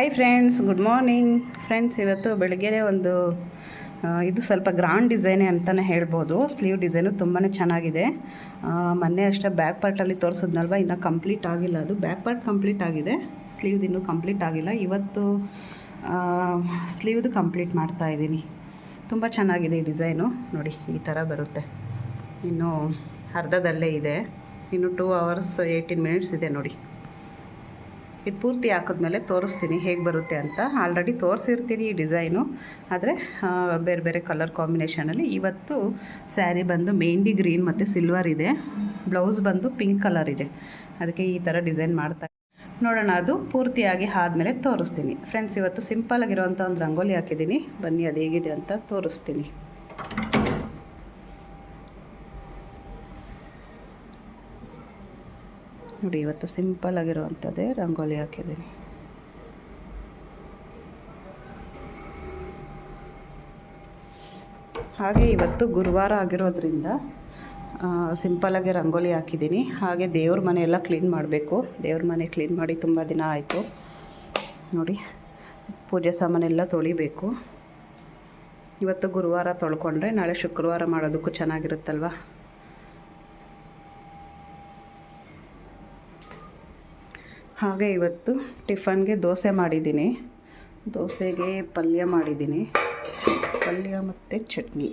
Hi friends good morning friends ಇವತ್ತು ಬೆಳಗ್ಗೆ ಒಂದು ಇದು ಸ್ವಲ್ಪ ಗ್ರಾಂಡ್ ಡಿಸೈನೇ ಅಂತಲೇ ಹೇಳ್ಬೋದು. ಸ್ಲೀವ್ ಡಿಸೈನು ತುಂಬಾ ಚೆನ್ನಾಗಿದೆ. ಮೊನ್ನೆ ಅಷ್ಟೇ ಬ್ಯಾಕ್ ಪಾರ್ಟಲ್ಲಿ ತೋರಿಸಿದ್ನಲ್ವ? ಇನ್ನು ಕಂಪ್ಲೀಟ್ ಆಗಿಲ್ಲ ಅದು. ಬ್ಯಾಕ್ ಪಾರ್ಟ್ ಕಂಪ್ಲೀಟ್ ಆಗಿದೆ. ಸ್ಲೀವ್ದು ಇನ್ನೂ ಕಂಪ್ಲೀಟ್ ಆಗಿಲ್ಲ. ಇವತ್ತು ಸ್ಲೀವ್ದು ಕಂಪ್ಲೀಟ್ ಮಾಡ್ತಾ ಇದ್ದೀನಿ. ತುಂಬ ಚೆನ್ನಾಗಿದೆ ಈ ಡಿಸೈನು ನೋಡಿ, ಈ ಥರ ಬರುತ್ತೆ. ಇನ್ನು ಅರ್ಧದಲ್ಲೇ ಇದೆ. ಇನ್ನು ಟೂ ಅವರ್ಸ್ ಏಯ್ಟೀನ್ ಮಿನಿಟ್ಸ್ ಇದೆ ನೋಡಿ. ಇದು ಪೂರ್ತಿ ಹಾಕಿದ್ಮೇಲೆ ತೋರಿಸ್ತೀನಿ ಹೇಗೆ ಬರುತ್ತೆ ಅಂತ. ಆಲ್ರೆಡಿ ತೋರಿಸಿರ್ತೀನಿ ಈ ಡಿಸೈನು. ಆದರೆ ಬೇರೆ ಬೇರೆ ಕಲರ್ ಕಾಂಬಿನೇಷನಲ್ಲಿ ಇವತ್ತು ಸ್ಯಾರಿ ಬಂದು ಮೆಹಂದಿ ಗ್ರೀನ್ ಮತ್ತು ಸಿಲ್ವರ್ ಇದೆ. ಬ್ಲೌಸ್ ಬಂದು ಪಿಂಕ್ ಕಲರ್ ಇದೆ. ಅದಕ್ಕೆ ಈ ಥರ ಡಿಸೈನ್ ಮಾಡ್ತಾ ನೋಡೋಣ, ಅದು ಪೂರ್ತಿಯಾಗಿ ಆದಮೇಲೆ ತೋರಿಸ್ತೀನಿ. ಫ್ರೆಂಡ್ಸ್ ಇವತ್ತು ಸಿಂಪಲ್ ಆಗಿರೋವಂಥ ಒಂದು ರಂಗೋಲಿ ಹಾಕಿದ್ದೀನಿ. ಬನ್ನಿ, ಅದು ಹೇಗಿದೆ ಅಂತ ತೋರಿಸ್ತೀನಿ. ನೋಡಿ, ಇವತ್ತು ಸಿಂಪಲ್ ಆಗಿರುವಂಥದ್ದೇ ರಂಗೋಲಿ ಹಾಕಿದ್ದೀನಿ. ಹಾಗೆ ಇವತ್ತು ಗುರುವಾರ ಆಗಿರೋದ್ರಿಂದ ಸಿಂಪಲಾಗಿ ರಂಗೋಲಿ ಹಾಕಿದ್ದೀನಿ. ಹಾಗೆ ದೇವ್ರ ಮನೆ ಎಲ್ಲ ಕ್ಲೀನ್ ಮಾಡಬೇಕು. ದೇವ್ರ ಮನೆ ಕ್ಲೀನ್ ಮಾಡಿ ತುಂಬ ದಿನ ಆಯಿತು. ನೋಡಿ, ಪೂಜೆ ಸಾಮಾನೆಲ್ಲ ತೊಳಿಬೇಕು. ಇವತ್ತು ಗುರುವಾರ ತೊಳ್ಕೊಂಡ್ರೆ ನಾಳೆ ಶುಕ್ರವಾರ ಮಾಡೋದಕ್ಕೂ ಚೆನ್ನಾಗಿರುತ್ತಲ್ವ? ಹಾಗೆ ಇವತ್ತು ಟಿಫನ್ಗೆ ದೋಸೆ ಮಾಡಿದ್ದೀನಿ. ದೋಸೆಗೆ ಪಲ್ಯ ಮಾಡಿದ್ದೀನಿ. ಪಲ್ಯ ಮತ್ತು ಚಟ್ನಿ.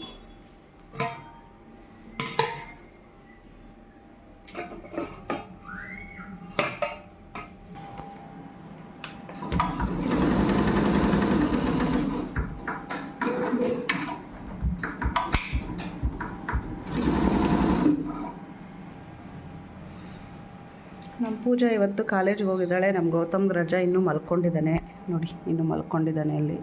ಪೂಜಾ ಇವತ್ತು ಕಾಲೇಜ್ಗೆ ಹೋಗಿದ್ದಾಳೆ. ನಮ್ಮ ಗೌತಮ್ ರಜಾ ಇನ್ನೂ ಮಲ್ಕೊಂಡಿದ್ದಾನೆ. ನೋಡಿ, ಇನ್ನೂ ಮಲ್ಕೊಂಡಿದ್ದಾನೆ ಅಲ್ಲಿ.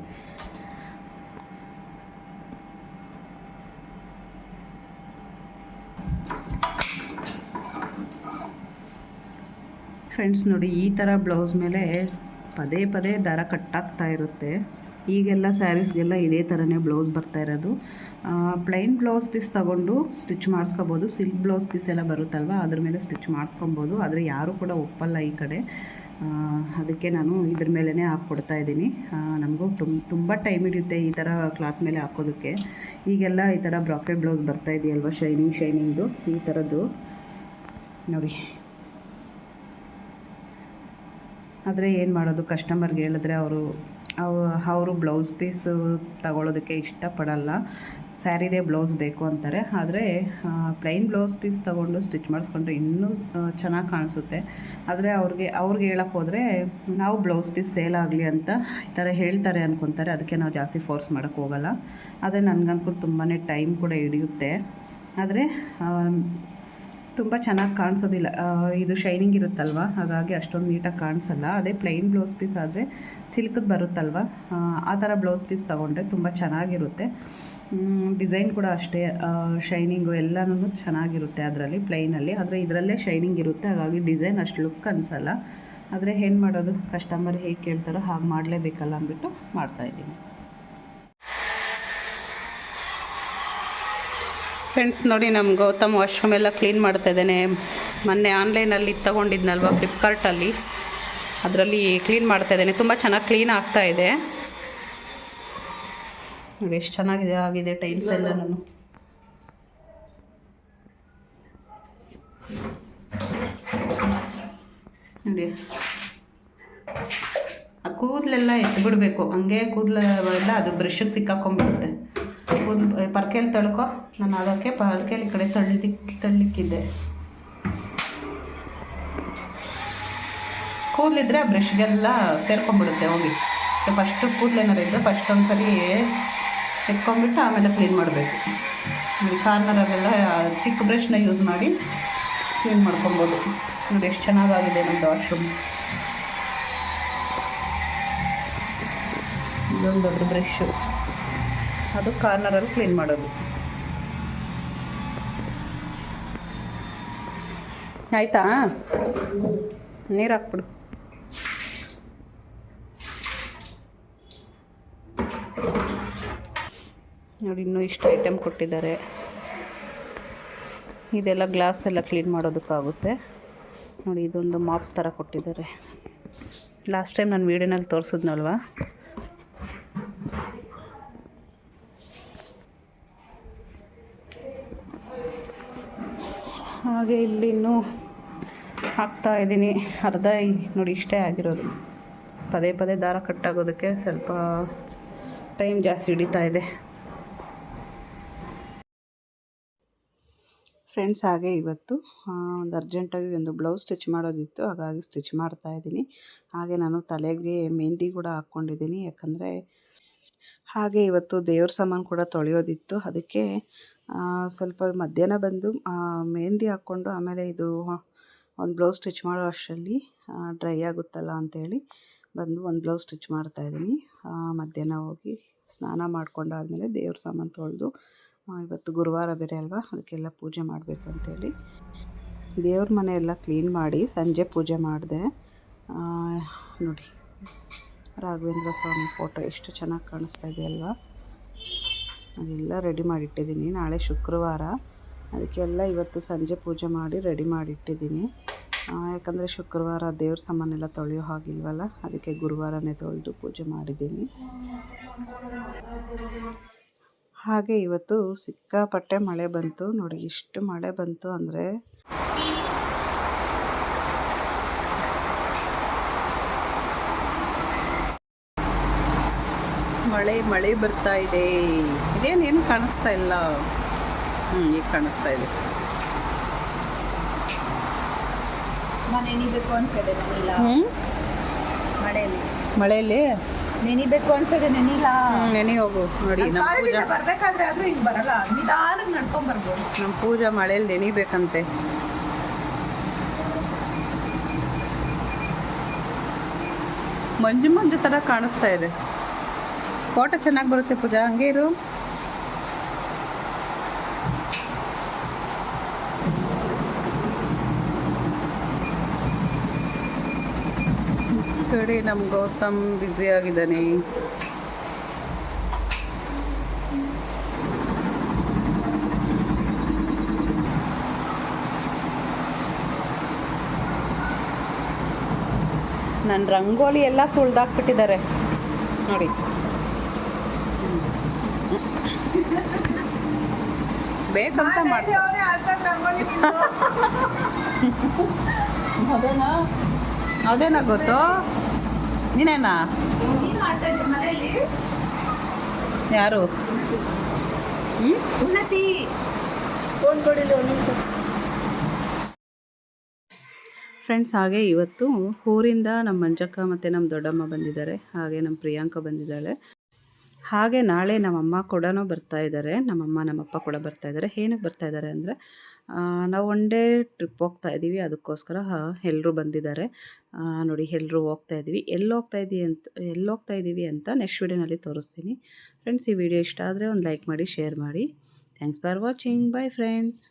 ಫ್ರೆಂಡ್ಸ್ ನೋಡಿ, ಈ ಥರ ಬ್ಲೌಸ್ ಮೇಲೆ ಪದೇ ಪದೇ ದಾರ ಕಟ್ಟಾಗ್ತಾ ಇರುತ್ತೆ. ಈಗೆಲ್ಲ ಸ್ಯಾರೀಸ್ಗೆಲ್ಲ ಇದೇ ಥರನೇ ಬ್ಲೌಸ್ ಬರ್ತಾ ಇರೋದು. ಪ್ಲೈನ್ ಬ್ಲೌಸ್ ಪೀಸ್ ತಗೊಂಡು ಸ್ಟಿಚ್ ಮಾಡಿಸ್ಕೋಬೋದು. ಸಿಲ್ಕ್ ಬ್ಲೌಸ್ ಪೀಸ್ ಎಲ್ಲ ಬರುತ್ತಲ್ವ? ಅದ್ರ ಮೇಲೆ ಸ್ಟಿಚ್ ಮಾಡಿಸ್ಕೊಬೋದು. ಆದರೆ ಯಾರೂ ಕೂಡ ಒಪ್ಪಲ್ಲ ಈ ಕಡೆ. ಅದಕ್ಕೆ ನಾನು ಇದ್ರ ಮೇಲೇ ಹಾಕ್ಕೊಡ್ತಾ ಇದ್ದೀನಿ. ನಮಗೂ ತುಂಬ ತುಂಬ ಟೈಮ್ ಹಿಡಿಯುತ್ತೆ ಈ ಥರ ಕ್ಲಾತ್ ಮೇಲೆ ಹಾಕೋದಕ್ಕೆ. ಈಗೆಲ್ಲ ಈ ಥರ ಬ್ರಾಕೆಟ್ ಬ್ಲೌಸ್ ಬರ್ತಾ ಇದೆಯಲ್ವ? ಶೈನಿಂಗ್ ಶೈನಿಂಗ್ದು ಈ ಥರದ್ದು. ನೋಡಿ. ಆದರೆ ಏನು ಮಾಡೋದು? ಕಸ್ಟಮರ್ಗೆ ಹೇಳಿದ್ರೆ ಅವರು ಅವು ಅವರು ಬ್ಲೌಸ್ ಪೀಸು ತಗೊಳ್ಳೋದಕ್ಕೆ ಇಷ್ಟಪಡಲ್ಲ. ಸ್ಯಾರಿದೇ ಬ್ಲೌಸ್ ಬೇಕು ಅಂತಾರೆ. ಆದರೆ ಪ್ಲೈನ್ ಬ್ಲೌಸ್ ಪೀಸ್ ತೊಗೊಂಡು ಸ್ಟಿಚ್ ಮಾಡಿಸ್ಕೊಂಡ್ರೆ ಇನ್ನೂ ಚೆನ್ನಾಗಿ ಕಾಣಿಸುತ್ತೆ. ಆದರೆ ಅವ್ರಿಗೆ ಅವ್ರಿಗೆ ಹೇಳಕ್ಕೆ ಹೋದರೆ, ನಾವು ಬ್ಲೌಸ್ ಪೀಸ್ ಸೇಲ್ ಆಗಲಿ ಅಂತ ಈ ಥರ ಹೇಳ್ತಾರೆ ಅಂದ್ಕೊತಾರೆ ಅದಕ್ಕೆ ನಾವು ಜಾಸ್ತಿ ಫೋರ್ಸ್ ಮಾಡೋಕ್ಕೆ ಹೋಗಲ್ಲ. ಆದರೆ ನನಗನ್ಕೊಂಡು ತುಂಬಾ ಟೈಮ್ ಕೂಡ ಹಿಡಿಯುತ್ತೆ. ಆದರೆ ತುಂಬ ಚೆನ್ನಾಗಿ ಕಾಣಿಸೋದಿಲ್ಲ. ಇದು ಶೈನಿಂಗ್ ಇರುತ್ತಲ್ವ? ಹಾಗಾಗಿ ಅಷ್ಟೊಂದು ನೀಟಾಗಿ ಕಾಣಿಸಲ್ಲ. ಅದೇ ಪ್ಲೈನ್ ಬ್ಲೌಸ್ ಪೀಸ್ ಆದರೆ ಸಿಲ್ಕದ್ದು ಬರುತ್ತಲ್ವ? ಆ, ಆ ಥರ ಬ್ಲೌಸ್ ಪೀಸ್ ತೊಗೊಂಡ್ರೆ ತುಂಬ ಚೆನ್ನಾಗಿರುತ್ತೆ. ಡಿಸೈನ್ ಕೂಡ ಅಷ್ಟೇ. ಶೈನಿಂಗು ಎಲ್ಲನೂ ಚೆನ್ನಾಗಿರುತ್ತೆ ಅದರಲ್ಲಿ ಪ್ಲೈನಲ್ಲಿ ಆದರೆ ಇದರಲ್ಲೇ ಶೈನಿಂಗ್ ಇರುತ್ತೆ. ಹಾಗಾಗಿ ಡಿಸೈನ್ ಅಷ್ಟು ಲುಕ್ ಅನಿಸಲ್ಲ. ಆದರೆ ಏನು ಮಾಡೋದು? ಕಸ್ಟಮರ್ ಹೇಗೆ ಕೇಳ್ತಾರೋ ಹಾಗೆ ಮಾಡಲೇಬೇಕಲ್ಲ ಅಂದ್ಬಿಟ್ಟು ಮಾಡ್ತಾಯಿದ್ದೀನಿ ಫ್ರೆಂಡ್ಸ್ ನೋಡಿ ನಮ್ಮ ಗೌತಮ್ ವಾಶ್ರೂಮ್ ಎಲ್ಲ ಕ್ಲೀನ್ ಮಾಡ್ತಾ ಇದ್ದೇನೆ. ಮೊನ್ನೆ ಆನ್ಲೈನಲ್ಲಿ ತೊಗೊಂಡಿದ್ನಲ್ವ ಫ್ಲಿಪ್ಕಾರ್ಟಲ್ಲಿ ಅದರಲ್ಲಿ ಕ್ಲೀನ್ ಮಾಡ್ತಾ ಇದ್ದೇನೆ. ತುಂಬ ಚೆನ್ನಾಗಿ ಕ್ಲೀನ್ ಆಗ್ತಾ ಇದೆ. ನೋಡಿ, ಎಷ್ಟು ಚೆನ್ನಾಗಿದೆ ಆಗಿದೆ ಟೈಲ್ಸ್ ಎಲ್ಲ ನಾನು. ನೋಡಿ. ಆ ಕೂದಲೆಲ್ಲ ಎತ್ಬಿಡ್ಬೇಕು. ಹಂಗೆ ಕೂದಲೆಲ್ಲ ಅದು ಬ್ರಷಿಗೆ ಸಿಕ್ಕಾಕೊಂಡ್ಬಿಡುತ್ತೆ. ಕೂದಲು ಪರ್ಕೆಲಿ ತಳ್ಕೊ, ನಾನು ಅದಕ್ಕೆ ಪರ್ಕೆಲಿ ಈ ಕಡೆ ತಳ್ಳಿ ತಳ್ಳಿಕ್ಕಿದ್ದೆ. ಕೂದಲಿದ್ರೆ ಆ ಬ್ರಷ್ಗೆಲ್ಲ ಸೇರ್ಕೊಂಡ್ಬಿಡುತ್ತೆ ಹೋಗಿ. ಫಸ್ಟು ಕೂದಲೇನಾರು ಇದ್ದರೆ ಫಸ್ಟ್ ಒಂದ್ಸರಿ ಎತ್ಕೊಂಡ್ಬಿಟ್ಟು ಆಮೇಲೆ ಕ್ಲೀನ್ ಮಾಡಬೇಕು. ನೋಡಿ ಕಾರ್ನರಲ್ಲೆಲ್ಲ ಚಿಕ್ಕ ಬ್ರಷ್ನ ಯೂಸ್ ಮಾಡಿ ಕ್ಲೀನ್ ಮಾಡ್ಕೊಬೋದು ನೋಡಿ ಎಷ್ಟು ಚೆನ್ನಾಗಾಗಿದೆ ನಮ್ಮದು ವಾಶ್ರೂಮ್ ಇದೊಂದು ದೊಡ್ಡ ಬ್ರಷು ಅದು ಕಾರ್ನರಲ್ಲಿ ಕ್ಲೀನ್ ಮಾಡೋದು. ಆಯಿತಾ? ನೀರು ಹಾಕ್ಬಿಡು. ನೋಡಿ, ಇನ್ನೂ ಇಷ್ಟು ಐಟಮ್ ಕೊಟ್ಟಿದ್ದಾರೆ. ಇದೆಲ್ಲ ಗ್ಲಾಸ್ ಎಲ್ಲ ಕ್ಲೀನ್ ಮಾಡೋದಕ್ಕಾಗುತ್ತೆ. ನೋಡಿ, ಇದೊಂದು ಮಾಪ್ ಥರ ಕೊಟ್ಟಿದ್ದಾರೆ. ಲಾಸ್ಟ್ ಟೈಮ್ ನಾನು ವೀಡಿಯೋನಲ್ಲಿ ತೋರಿಸಿದ್ನಲ್ವಾ? ಹಾಗೆ ಇಲ್ಲಿ ಇನ್ನೂ ಹಾಕ್ತಾ ಇದ್ದೀನಿ. ಅರ್ಧ ನೋಡಿ ಇಷ್ಟೇ ಆಗಿರೋದು. ಪದೇ ಪದೇ ದಾರ ಕಟ್ಟಾಗೋದಕ್ಕೆ ಸ್ವಲ್ಪ ಟೈಮ್ ಜಾಸ್ತಿ ಹಿಡಿತಾ ಇದೆ. ಫ್ರೆಂಡ್ಸ್, ಹಾಗೆ ಇವತ್ತು ಒಂದು ಅರ್ಜೆಂಟಾಗಿ ಒಂದು ಬ್ಲೌಸ್ ಸ್ಟಿಚ್ ಮಾಡೋದಿತ್ತು. ಹಾಗಾಗಿ ಸ್ಟಿಚ್ ಮಾಡ್ತಾ ಇದ್ದೀನಿ. ಹಾಗೆ ನಾನು ತಲೆಗೆ ಮೆಹಂದಿ ಕೂಡ ಹಾಕ್ಕೊಂಡಿದ್ದೀನಿ. ಯಾಕಂದರೆ ಹಾಗೆ ಇವತ್ತು ದೇವ್ರ ಸಾಮಾನು ಕೂಡ ತೊಳೆಯೋದಿತ್ತು. ಅದಕ್ಕೆ ಸ್ವಲ್ಪ ಮಧ್ಯಾಹ್ನ ಬಂದು ಮೆಹೆಂದಿ ಹಾಕ್ಕೊಂಡು ಆಮೇಲೆ ಇದು ಒಂದು ಬ್ಲೌಸ್ ಸ್ಟಿಚ್ ಮಾಡೋ ಅಷ್ಟರಲ್ಲಿ ಡ್ರೈ ಆಗುತ್ತಲ್ಲ ಅಂಥೇಳಿ ಬಂದು ಒಂದು ಬ್ಲೌಸ್ ಸ್ಟಿಚ್ ಮಾಡ್ತಾಯಿದ್ದೀನಿ ಮಧ್ಯಾಹ್ನ ಹೋಗಿ ಸ್ನಾನ ಮಾಡ್ಕೊಂಡಾದಮೇಲೆ ದೇವ್ರ ಸಾಮಾನು ತೊಳೆದು ಇವತ್ತು ಗುರುವಾರ ಬೇರೆ ಅಲ್ವಾ, ಅದಕ್ಕೆಲ್ಲ ಪೂಜೆ ಮಾಡಬೇಕು ಅಂತೇಳಿ. ದೇವ್ರ ಮನೆ ಎಲ್ಲ ಕ್ಲೀನ್ ಮಾಡಿ ಸಂಜೆ ಪೂಜೆ ಮಾಡಿದೆ. ನೋಡಿ, ರಾಘವೇಂದ್ರ ಸ್ವಾಮಿ ಫೋಟೋ ಎಷ್ಟು ಚೆನ್ನಾಗಿ ಕಾಣಿಸ್ತಾ ಇದೆ ಅಲ್ವಾ? ಅದೆಲ್ಲ ರೆಡಿ ಮಾಡಿಟ್ಟಿದ್ದೀನಿ. ನಾಳೆ ಶುಕ್ರವಾರ. ಅದಕ್ಕೆಲ್ಲ ಇವತ್ತು ಸಂಜೆ ಪೂಜೆ ಮಾಡಿ ರೆಡಿ ಮಾಡಿಟ್ಟಿದ್ದೀನಿ. ಯಾಕಂದರೆ ಶುಕ್ರವಾರ ದೇವ್ರ ಸಾಮಾನೆಲ್ಲ ತೊಳೆಯೋ ಹಾಗಿಲ್ವಲ್ಲ, ಅದಕ್ಕೆ ಗುರುವಾರನೇ ತೊಳೆದು ಪೂಜೆ ಮಾಡಿದ್ದೀನಿ. ಹಾಗೆ ಇವತ್ತು ಸಿಕ್ಕಾಪಟ್ಟೆ ಮಳೆ ಬಂತು. ನೋಡಿ, ಇಷ್ಟು ಮಳೆ ಬಂತು ಅಂದರೆ ಮಳೆ ಮಳೆ ಬರ್ತಾ ಇದೆ. ಇದೇನೇನು ಕಾಣಿಸ್ತಾ ಇಲ್ಲ. ಹ್ಞೂ ಈಗ ಕಾಣಿಸ್ತಾ ಇದೆ. ನೆನಿಬೇಕು ಅನ್ಸದೆ ನೆನಿಲ್ಲ. ಹ್ಞೂ ಮಳೆಯಲ್ಲಿ. ಮಳೆಯಲ್ಲಿ? ನೆನಿಬೇಕು ಅನ್ಸದೆ ನೆನಿಲ್ಲ. ನೆನೆ ಹೋಗು. ನೋಡಿ ನಮ್ಮ ಪೂಜಾ ಬರ್ಬೇಕಾದ್ರೆ ಆದ್ರೂ ಹಿಂಗ್ ಬರಲ್ಲ. ನಿಧಾನಕ್ಕೆ ನಡ್ಕೊಂಡ್ ಬರ್ಬೋದು. ನಮ್ಮ ಪೂಜಾ ಮಳೆಯಲ್ಲಿ ನೆನಿಬೇಕಂತೆ. ಮಂಜು ಮಂಜು ತರ ಕಾಣಿಸ್ತಾ ಇದೆ. ಫೋಟೋ ಚೆನ್ನಾಗಿ ಬರುತ್ತೆ ಪೂಜಾ, ಹಂಗೆ ಇರು. ಕಡೆ ನಮ್ಮ ಗೌತಮ್ ಬ್ಯುಸಿ ಆಗಿದ್ದಾನೆ. ನನ್ನ ರಂಗೋಲಿ ಎಲ್ಲ ತುಳ್ದಾಕ್ಬಿಟ್ಟಿದ್ದಾರೆ. ನೋಡಿ. ಬೇಕಂತ ಮಾಡ್ತಾರೆ. ಅದೇನಾ? ಅದೇನಾ ಗೊತ್ತು? ನೀನೇನಾ? ಯಾರು? ಉನ್ನತಿ. ಫ್ರೆಂಡ್ಸ್ ಹಾಗೆ ಇವತ್ತು ಊರಿಂದ ನಮ್ಮ ಮಂಜಕ್ಕ ಮತ್ತು ನಮ್ಮ ದೊಡ್ಡಮ್ಮ ಬಂದಿದ್ದಾರೆ. ಹಾಗೆ ನಮ್ಮ ಪ್ರಿಯಾಂಕ ಬಂದಿದ್ದಾಳೆ. ಹಾಗೆ ನಾಳೆ ನಮ್ಮಮ್ಮ ಕೂಡ ಬರ್ತಾ ಇದ್ದಾರೆ. ನಮ್ಮಮ್ಮ ನಮ್ಮಪ್ಪ ಕೂಡ ಬರ್ತಾ ಇದ್ದಾರೆ. ಏನಕ್ಕೆ ಬರ್ತಾ ಇದ್ದಾರೆ ಅಂದರೆ ನಾವು ಒನ್ ಡೇ ಟ್ರಿಪ್ ಹೋಗ್ತಾ ಇದ್ದೀವಿ. ಅದಕ್ಕೋಸ್ಕರ ಎಲ್ಲರೂ ಬಂದಿದ್ದಾರೆ. ನೋಡಿ ಎಲ್ಲರೂ ಹೋಗ್ತಾ ಇದ್ದೀವಿ. ಎಲ್ಲಿ ಹೋಗ್ತಾ ಇದ್ದೀವಿ ಅಂತ, ಎಲ್ಲಿ ಹೋಗ್ತಾ ಇದ್ದೀವಿ ಅಂತ ನೆಕ್ಸ್ಟ್ ವೀಡಿಯೋನಲ್ಲಿ ತೋರಿಸ್ತೀನಿ. ಫ್ರೆಂಡ್ಸ್ ಈ ವಿಡಿಯೋ ಇಷ್ಟ ಆದರೆ ಒಂದು ಲೈಕ್ ಮಾಡಿ ಶೇರ್ ಮಾಡಿ. Thanks for watching bye friends